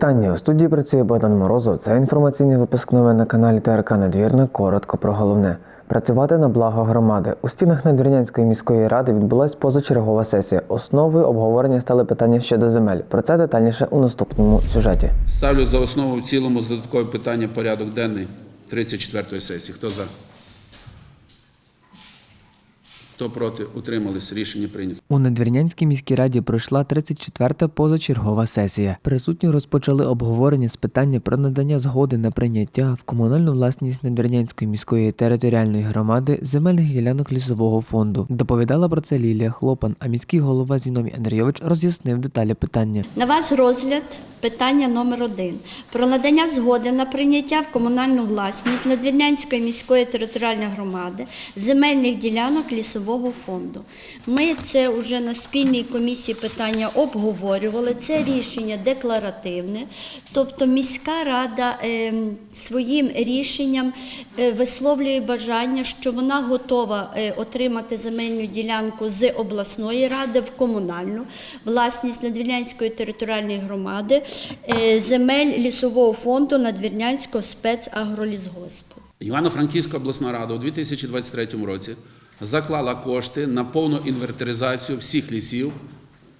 Вітання у студії працює Богдан Морозов. Це інформаційний випуск новин на каналі ТРК Надвірна. Коротко про головне. Працювати на благо громади. У стінах Надвірнянської міської ради відбулась позачергова сесія. Основою обговорення стали питання щодо земель. Про це детальніше у наступному сюжеті. Ставлю за основу в цілому з додаткове питання порядок денний 34-ї сесії. Хто за? Хто проти? Утримались. Рішення прийнято. У Надвірнянській міській раді пройшла 34-та позачергова сесія. Присутні розпочали обговорення з питання про надання згоди на прийняття в комунальну власність Надвірнянської міської територіальної громади земельних ділянок лісового фонду. Доповідала про це Лілія Хлопан, а міський голова Зіновій Андрійович роз'яснив деталі питання. На ваш розгляд питання номер один про надання згоди на прийняття в комунальну власність Надвірнянської міської територіальної громади земельних ділянок лісового фонду. Ми це вже на спільній комісії питання обговорювали. Це рішення декларативне, тобто міська рада е, своїм рішенням е, висловлює бажання, що вона готова е, отримати земельну ділянку з обласної ради в комунальну власність Надвірнянської територіальної громади, е, земель лісового фонду Надвірнянського спецагролісгоспу. Івано-Франківська обласна рада у 2023 році заклала кошти на повну інвентаризацію всіх лісів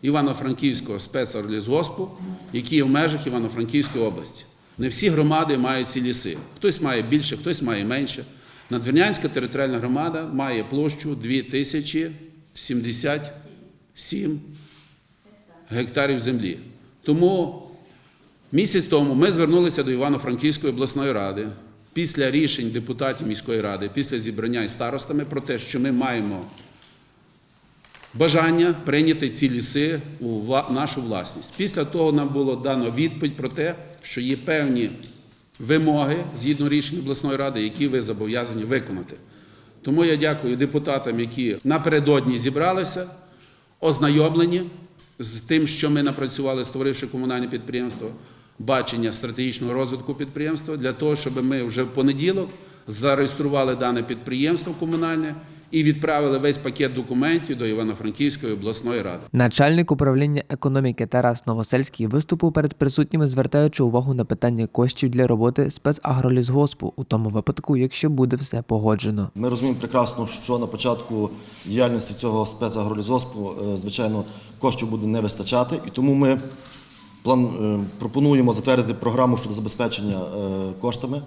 Івано-Франківського спецорлісгоспу, які є в межах Івано-Франківської області. Не всі громади мають ці ліси. Хтось має більше, хтось має менше. Надвірнянська територіальна громада має площу 2077 гектарів землі. Тому місяць тому ми звернулися до Івано-Франківської обласної ради після рішень депутатів міської ради, після зібрання із старостами про те, що ми маємо бажання прийняти ці ліси у нашу власність. Після того нам було дано відповідь про те, що є певні вимоги згідно рішень обласної ради, які ви зобов'язані виконати. Тому я дякую депутатам, які напередодні зібралися, ознайомлені з тим, що ми напрацювали, створивши комунальне підприємство, бачення стратегічного розвитку підприємства, для того, щоб ми вже в понеділок зареєстрували дане підприємство комунальне і відправили весь пакет документів до Івано-Франківської обласної ради. Начальник управління економіки Тарас Новосельський виступив перед присутніми, звертаючи увагу на питання коштів для роботи спецагролісгоспу у тому випадку, якщо буде все погоджено. Ми розуміємо прекрасно, що на початку діяльності цього спецагролізоспу, е, звичайно, коштів буде не вистачати, і тому ми план, е, пропонуємо затвердити програму щодо забезпечення е, коштами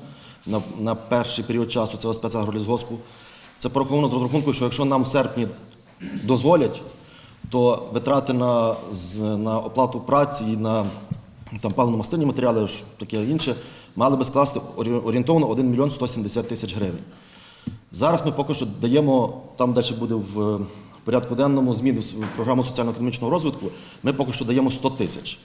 на, на перший період часу цього спецагролізгоспу. Це пораховано з розрахунку, що якщо нам в серпні дозволять, то витрати на, на оплату праці і на там паливно-мастильні матеріали, таке інше, мали би скласти орієнтовно 1 мільйон 170 тисяч гривень. Зараз ми поки що даємо, там далі буде в порядку денному зміни в програму соціально-економічного розвитку, ми поки що даємо 100 тисяч.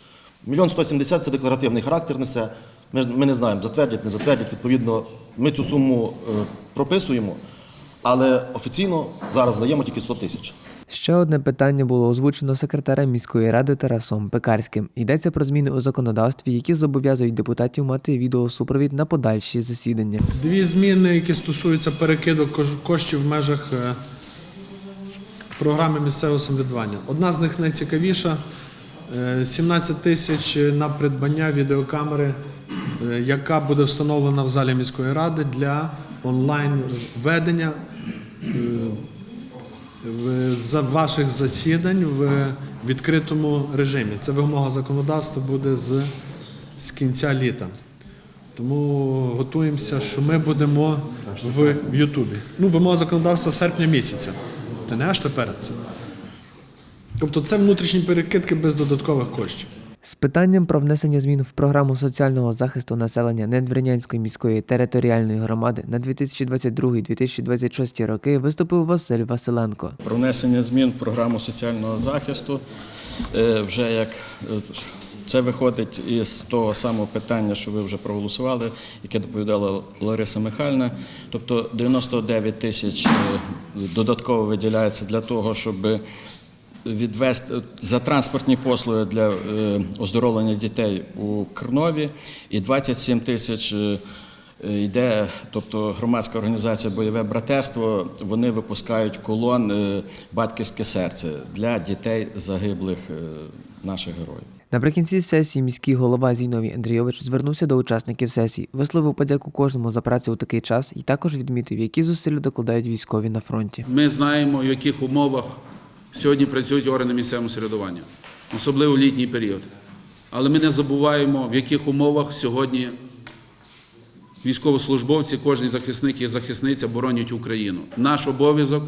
Мільйон 170 – це декларативний характер несе. Ми, ж- ми не знаємо, затвердять, не затвердять. Відповідно, ми цю суму е, прописуємо, але офіційно зараз даємо тільки 100 тисяч. Ще одне питання було озвучено секретарем міської ради Тарасом Пекарським. Йдеться про зміни у законодавстві, які зобов'язують депутатів мати відеосупровід на подальші засідання. Дві зміни, які стосуються перекиду кош- коштів в межах е, програми місцевого самоврядування. Одна з них найцікавіша 17 тисяч на придбання відеокамери, е, яка буде встановлена в залі міської ради для онлайн ведення е, ваших засідань в відкритому режимі. Це вимога законодавства буде з, з кінця літа. Тому готуємося, що ми будемо в Ютубі. Ну, вимога законодавства серпня місяця. Та не аж тепер це. Тобто це внутрішні перекидки без додаткових коштів. З питанням про внесення змін в програму соціального захисту населення Недвірнянської міської територіальної громади на 2022-2026 роки виступив Василь Василенко. про внесення змін в програму соціального захисту. Е, Вже як е, це виходить із того самого питання, що ви вже проголосували, яке доповідала Лариса Михайлівна. Тобто 99 тисяч е, додатково виділяється для того, щоб відвести за транспортні послуги для е, оздоровлення дітей у Кернові і 27 тисяч е, йде, тобто громадська організація Бойове братерство, вони випускають колон е, Батьківське серце для дітей загиблих наших героїв. Наприкінці сесії міський голова Зіновій Андрійович звернувся до учасників сесії, висловив подяку кожному за працю у такий час і також відмітив, які зусилля докладають військові на фронті. Ми знаємо, в яких умовах сьогодні працюють органи місцевого самоврядування, особливо в літній період. Але ми не забуваємо, в яких умовах сьогодні військовослужбовці, кожен захисник і захисниця боронять Україну. Наш обов'язок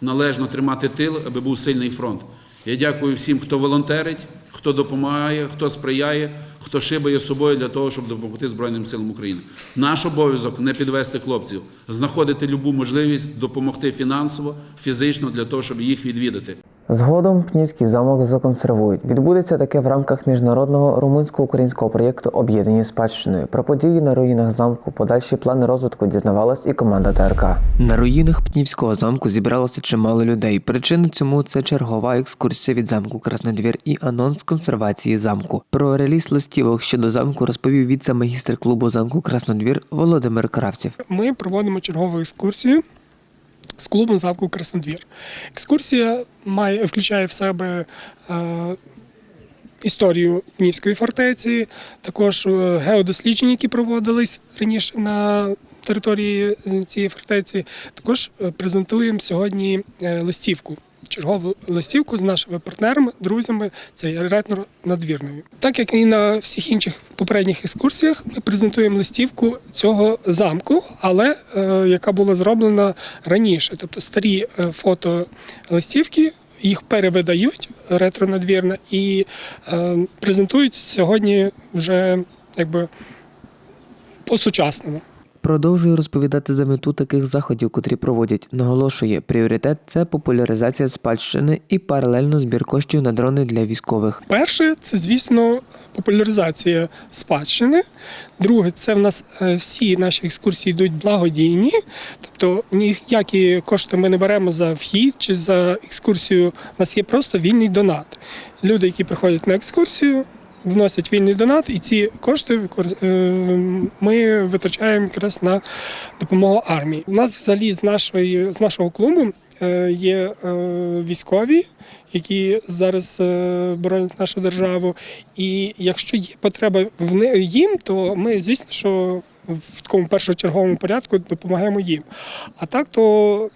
належно тримати тил, аби був сильний фронт. Я дякую всім, хто волонтерить, хто допомагає, хто сприяє, хто шибає собою для того, щоб допомогти Збройним силам України. Наш обов'язок не підвести хлопців, знаходити любу можливість допомогти фінансово, фізично для того, щоб їх відвідати. Згодом Пнівський замок законсервують. Відбудеться таке в рамках міжнародного румунсько-українського проєкту Об'єднані спадщиною. Про події на руїнах замку, подальші плани розвитку дізнавалась і команда ТРК. На руїнах Пнівського замку зібралося чимало людей. Причина цьому це чергова екскурсія від замку Краснодвір і анонс консервації замку. Про реліз листівок щодо замку розповів віце-магістр клубу замку Краснодвір Володимир Кравців. ми проводимо чергову екскурсію з клубом замку Краснодвір. Екскурсія має, включає в себе е, історію Днівської фортеці, також е, геодослідження, які проводились раніше на території е, цієї фортеці. Також е, презентуємо сьогодні листівку. Чергову листівку з нашими партнерами, друзями, це ретро надвірною. Так як і на всіх інших попередніх екскурсіях, ми презентуємо листівку цього замку, але е, яка була зроблена раніше. Тобто старі е, фото листівки їх перевидають ретро-надвірна і е, презентують сьогодні вже якби по-сучасному. Продовжує розповідати за мету таких заходів, котрі проводять. Наголошує, пріоритет це популяризація спадщини і паралельно збір коштів на дрони для військових. Перше, це, звісно, популяризація спадщини. Друге, це в нас е, всі наші екскурсії йдуть благодійні. Тобто ніякі кошти ми не беремо за вхід чи за екскурсію. У нас є просто вільний донат. Люди, які приходять на екскурсію, вносять вільний донат, і ці кошти е, ми витрачаємо якраз на допомогу армії. У нас взагалі з нашої з нашого клубу е, є е, військові, які зараз боронять нашу державу. І якщо є потреба в їм, то ми, звісно, що в такому першочерговому порядку допомагаємо їм. А так, то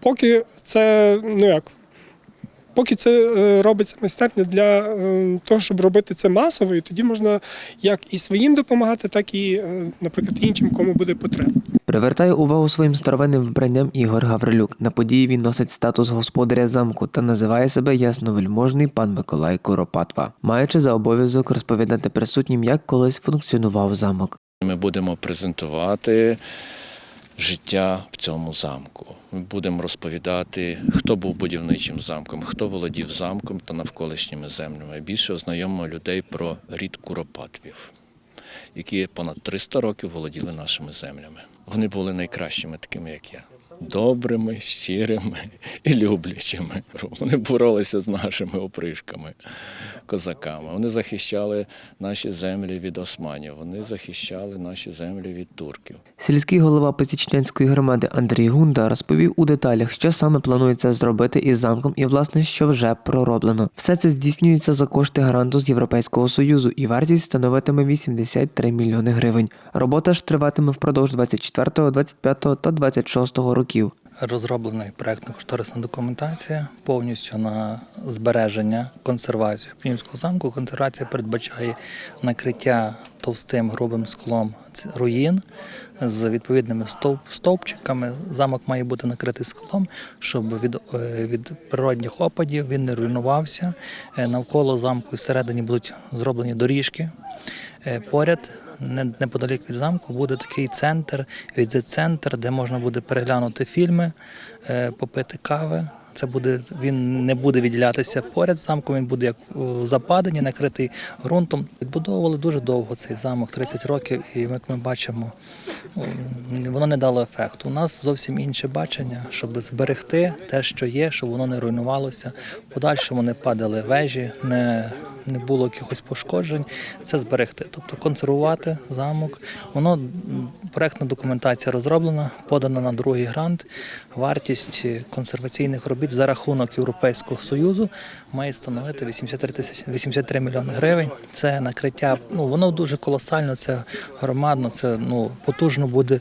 поки це ну як. Поки це е, робиться майстерня для е, того, щоб робити це масово, і тоді можна як і своїм допомагати, так і, е, наприклад, іншим, кому буде потреба. Привертає увагу своїм старовинним вбранням Ігор Гаврилюк. На події він носить статус господаря замку та називає себе ясновельможний пан Миколай Куропатва, маючи за обов'язок розповідати присутнім, як колись функціонував замок. Ми будемо презентувати життя в цьому замку. Будемо розповідати, хто був будівничим замком, хто володів замком та навколишніми землями. Більше ознайомимо людей про рід Куропатвів, які понад 300 років володіли нашими землями. Вони були найкращими, такими як я. Добрими, щирими і люблячими. Вони боролися з нашими опришками, козаками. Вони захищали наші землі від османів, вони захищали наші землі від турків. Сільський голова Пасічнянської громади Андрій Гунда розповів у деталях, що саме планується зробити із замком і власне, що вже пророблено. Все це здійснюється за кошти гранту з Європейського союзу, і вартість становитиме 83 мільйони гривень. Робота ж триватиме впродовж 24, 25 та 26 років. Розроблена проєктно-кошторисна документація повністю на збереження, консервацію Пнівського замку. Консервація передбачає накриття товстим грубим склом руїн з відповідними стовп, стовпчиками. Замок має бути накритий склом, щоб від, е, від природних опадів він не руйнувався. Е, Навколо замку і всередині будуть зроблені доріжки. Е, Поряд неподалік від замку буде такий центр, візит-центр, де можна буде переглянути фільми, е, попити кави. Це буде він не буде відділятися поряд з замком, він буде як в западині, накритий ґрунтом. Відбудовували дуже довго цей замок, 30 років, і як ми бачимо, воно не дало ефекту. У нас зовсім інше бачення, щоб зберегти те, що є, щоб воно не руйнувалося. В Подальшому не падали вежі, не, не було якихось пошкоджень, це зберегти, тобто консервувати замок. Воно проектна документація розроблена, подана на другий грант. Вартість консерваційних робіт за рахунок Європейського союзу має становити 83 тисячі 83 мільйони гривень. Це накриття. Ну воно дуже колосально, це громадно, це ну потужно буде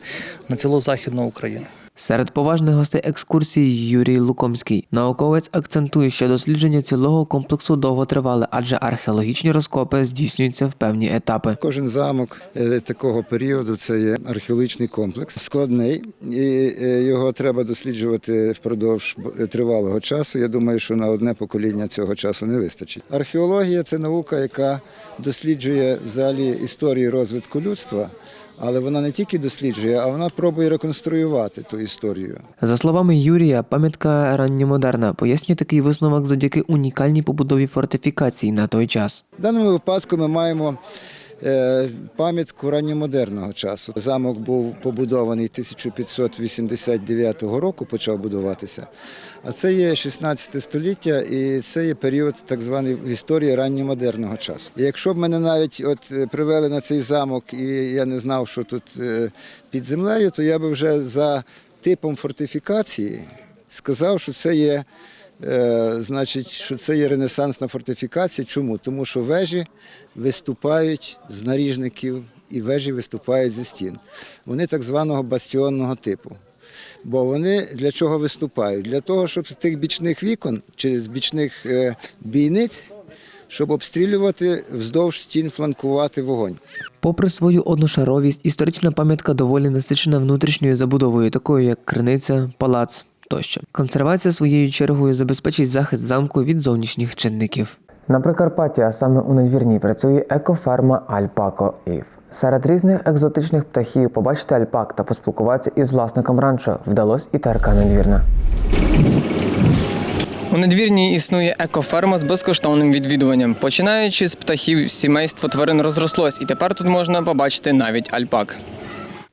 на цілу західну Україну. Серед поважних гостей екскурсії Юрій Лукомський. Науковець акцентує, що дослідження цілого комплексу довго тривали, адже археологічні розкопи здійснюються в певні етапи. Кожен замок е, такого періоду це є археологічний комплекс, складний, і е, його треба досліджувати впродовж тривалого часу. Я думаю, що на одне покоління цього часу не вистачить. Археологія це наука, яка досліджує взагалі історію розвитку людства, але вона не тільки досліджує, а вона пробує реконструювати ту історію. За словами Юрія, пам'ятка ранньомодерна пояснює такий висновок завдяки унікальній побудові фортифікацій на той час. В даному випадку ми маємо пам'ятку ранньомодерного часу. Замок був побудований 1589 року, почав будуватися. А це є 16 століття, і це є період так званий в історії ранньомодерного часу. І якщо б мене навіть от е, привели на цей замок, і я не знав, що тут е, під землею, то я би вже за типом фортифікації сказав, що це є Е, значить, що це є ренесансна фортифікація. Чому? Тому що вежі виступають з наріжників і вежі виступають зі стін. Вони так званого бастіонного типу. Бо вони для чого виступають? Для того, щоб з тих бічних вікон чи з бічних е, бійниць, щоб обстрілювати вздовж стін, фланкувати вогонь. Попри свою одношаровість, історична пам'ятка доволі насичена внутрішньою забудовою, такою як криниця, палац тощо. Консервація своєю чергою забезпечить захист замку від зовнішніх чинників. На Прикарпатті, а саме у надвірній, працює екоферма Альпако Ів. Серед різних екзотичних птахів побачити альпак та поспілкуватися із власником ранчо вдалось і ТРК Надвірна. У надвірній існує екоферма з безкоштовним відвідуванням. Починаючи з птахів, сімейство тварин розрослось, і тепер тут можна побачити навіть альпак.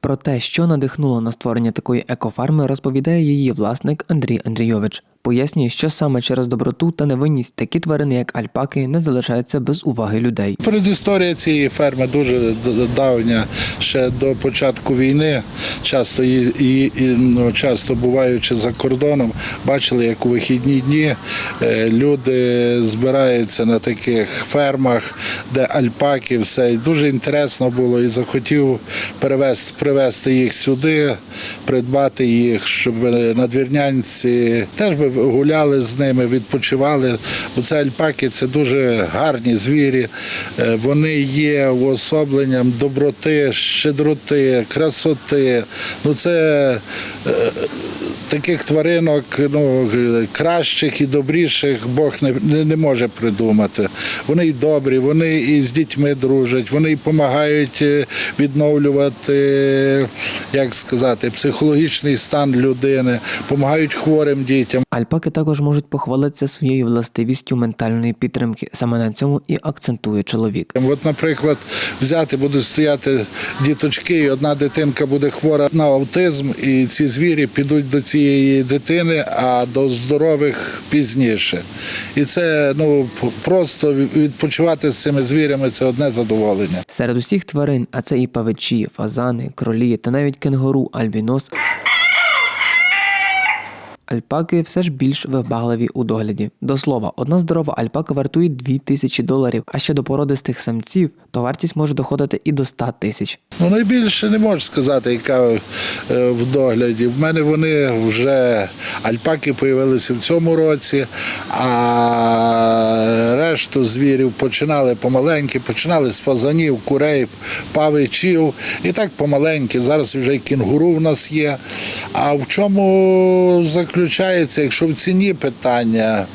Про те, що надихнуло на створення такої екофарми, розповідає її власник Андрій Андрійович. Пояснює, що саме через доброту та невинність такі тварини, як альпаки, не залишаються без уваги людей. Передісторія цієї ферми дуже давня, ще до початку війни. Часто і, ну, часто буваючи за кордоном, бачили, як у вихідні дні е, люди збираються на таких фермах, де альпаки, все. І дуже інтересно було і захотів перевезти, привезти їх сюди, придбати їх, щоб е, надвірнянці теж би гуляли з ними, відпочивали. Бо це альпаки це дуже гарні звірі. Е, Вони є уособленням доброти, щедроти, красоти. Ну це е, таких тваринок ну, кращих і добріших Бог не, не, не може придумати. Вони й добрі, вони і з дітьми дружать, вони й допомагають відновлювати, як сказати, психологічний стан людини, допомагають хворим дітям. Альпаки також можуть похвалитися своєю властивістю ментальної підтримки. Саме на цьому і акцентує чоловік. От, наприклад, взяти будуть стояти діточки, і одна дитинка буде хвора на аутизм, і ці звірі підуть до цієї дитини, а до здорових пізніше. І це ну просто відпочивати з цими звірями це одне задоволення. Серед усіх тварин, а це і павичі, фазани, кролі та навіть кенгуру, альбінос. Альпаки все ж більш вибагливі у догляді. До слова, одна здорова альпака вартує 2000 доларів, а щодо породистих самців, то вартість може доходити і до 100 тисяч. Ну, найбільше не можу сказати, яка е, в догляді. В мене вони вже альпаки появилися в цьому році, а решту звірів починали помаленьки, починали з фазанів, курей, павичів. І так помаленьки. Зараз вже і кінгуру в нас є. А в чому заключається, якщо в ціні питання?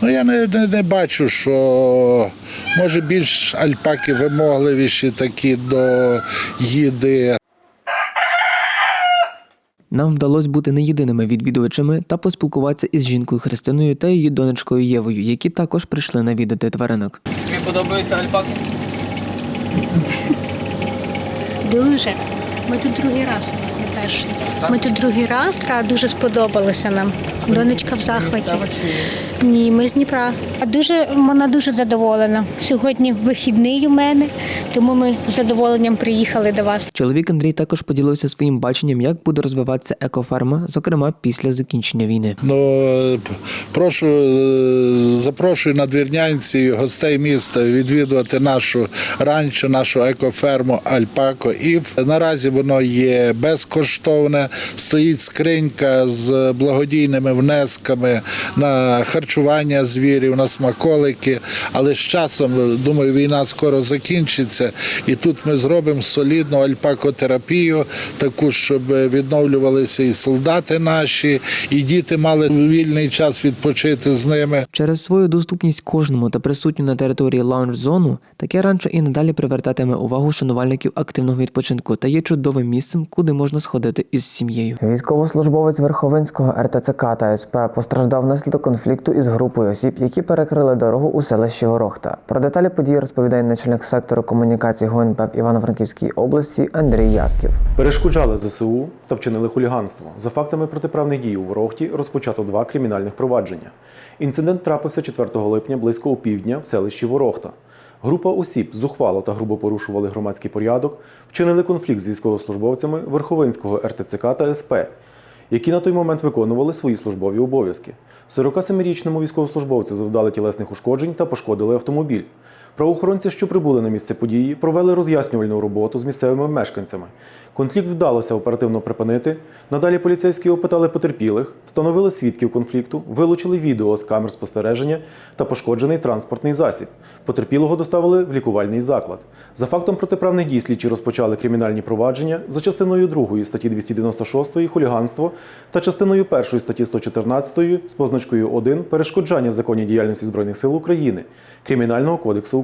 Ну, я не, не, не бачу, що може більш альпаки вимогливіші такі до їди. Нам вдалося бути не єдиними відвідувачами та поспілкуватися із жінкою Христиною та її донечкою Євою, які також прийшли навідати тваринок. Тобі подобаються альпаки? Дуже. Ми тут другий раз, перший. Ми тут другий раз та дуже сподобалося нам. Донечка в захваті. Ні, ми з Дніпра. А дуже вона дуже задоволена. Сьогодні вихідний у мене, тому ми з задоволенням приїхали до вас. Чоловік Андрій також поділився своїм баченням, як буде розвиватися екоферма, зокрема після закінчення війни. Ну, прошу, запрошую надвірнянці, гостей міста відвідувати нашу ранчо, нашу екоферму Альпако Ів. Наразі воно є безкоштовне. Стоїть скринька з благодійними внесками на харчування звірів, на смаколики. Але з часом, думаю, війна скоро закінчиться, і тут ми зробимо солідну альпакотерапію, таку, щоб відновлювалися і солдати наші, і діти мали вільний час відпочити з ними. Через свою доступність кожному та присутню на території лаунж-зону, таке ранчо і надалі привертатиме увагу шанувальників активного відпочинку та є чудовим місцем, куди можна сходити із сім'єю. Військовослужбовець Верховинського РТЦК та СП постраждав внаслідок конфлікту із групою осіб, які перекрили дорогу у селищі Ворохта. Про деталі події розповідає начальник сектору комунікації ГУНП Івано-Франківській області Андрій Ясків. Перешкоджали ЗСУ та вчинили хуліганство. За фактами протиправних дій у Ворохті розпочато два кримінальних провадження. Інцидент трапився 4 липня близько опівдня в селищі Ворохта. Група осіб зухвало та грубо порушували громадський порядок, вчинили конфлікт з військовослужбовцями Верховинського РТЦК та СП, які на той момент виконували свої службові обов'язки. 47-річному військовослужбовцю завдали тілесних ушкоджень та пошкодили автомобіль. Правоохоронці, що прибули на місце події, провели роз'яснювальну роботу з місцевими мешканцями. Конфлікт вдалося оперативно припинити. Надалі поліцейські опитали потерпілих, встановили свідків конфлікту, вилучили відео з камер спостереження та пошкоджений транспортний засіб. Потерпілого доставили в лікувальний заклад. За фактом протиправних дій слідчі розпочали кримінальні провадження за частиною 2 статті 296 хуліганство та частиною 1 статті 114 з позначкою 1 перешкоджання законній діяльності Збройних сил України Кримінального кодексу